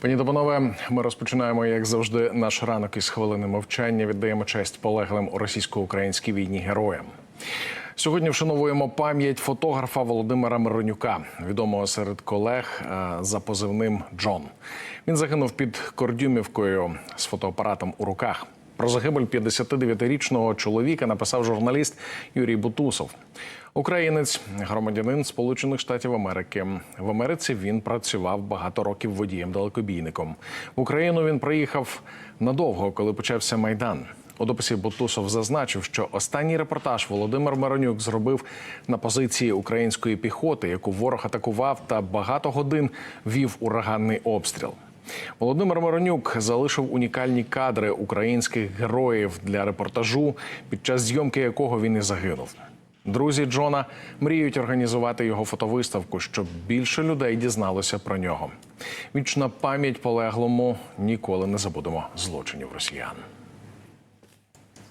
Пані та ми розпочинаємо, як завжди, наш ранок із хвилини мовчання. Віддаємо честь полеглим у російсько-українській війні героям. Сьогодні вшановуємо пам'ять фотографа Володимира Миронюка, відомого серед колег е, за позивним Джон. Він загинув під Кордюмівкою з фотоапаратом у руках. Про загибель 59-річного чоловіка написав журналіст Юрій Бутусов. Українець, громадянин Сполучених Штатів Америки. В Америці він працював багато років водієм-далекобійником. В Україну він приїхав надовго, коли почався майдан. У дописі Бутусов зазначив, що останній репортаж Володимир Миронюк зробив на позиції української піхоти, яку ворог атакував та багато годин вів ураганний обстріл. Володимир Миронюк залишив унікальні кадри українських героїв для репортажу, під час зйомки якого він і загинув. Друзі Джона мріють організувати його фотовиставку, щоб більше людей дізналося про нього. Вічна пам'ять полеглому ніколи не забудемо злочинів росіян.